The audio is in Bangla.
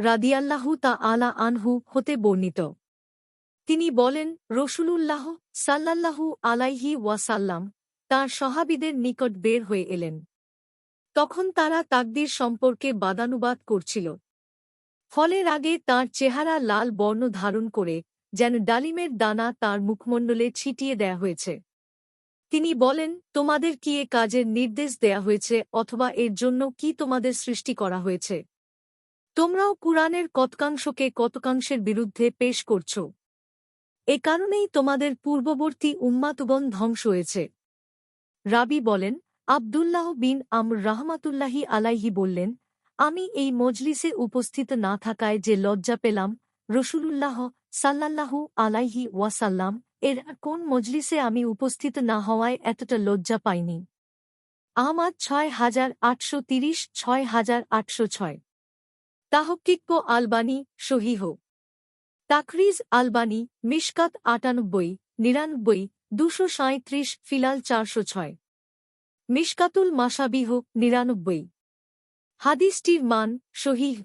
রাদিয়াল্লাহু তা আলা আনহু হতে বর্ণিত। তিনি বলেন, রসুলুল্লাহ সাল্লাল্লাহু আলাইহি ওয়াসাল্লাম তাঁর সহাবিদের নিকট বের হয়ে এলেন। তখন তারা তাকদির সম্পর্কে বাদানুবাদ করছিল। ফলের আগে তার চেহারা লাল বর্ণ ধারণ করে যেন ডালিমের দানা তার মুখমণ্ডলে ছিটিয়ে দেয়া হয়েছে। তিনি বলেন, তোমাদের কি এ কাজের নির্দেশ দেয়া হয়েছে অথবা এর জন্য কি তোমাদের সৃষ্টি করা হয়েছে? তোমরাও কুরআনের কতকাংশকে কতকাংশের বিরুদ্ধে পেশ করছ? এ কারণেই তোমাদের পূর্ববর্তী উম্মাতুগণ ধ্বংস হয়েছে। রাবি বলেন, আবদুল্লাহ বিন আমর রাহমাতুল্লাহি আলাইহি বললেন, আমি এই মজলিসে উপস্থিত না থাকায় যে লজ্জা পেলাম, রসুলুল্লাহ সাল্লাল্লাহু আলাইহি ওয়াসাল্লাম, এর কোন মজলিসে আমি উপস্থিত না হওয়ায় এতটা লজ্জা পাইনি। আহমাদ ছয় হাজার আটশো তিরিশ, ছয় হাজার আটশো ছয়। তাহকিক্য আলবানি সহিহ তাকরিজ আলবানি মিশকাত আটানব্বই, নিরানব্বই, দুশো সাঁত্রিশ ফিলাল চারশো ছয়। মিশকাতুল মাসাবিহ নিরানব্বই। হাদিসটির মান সহিহ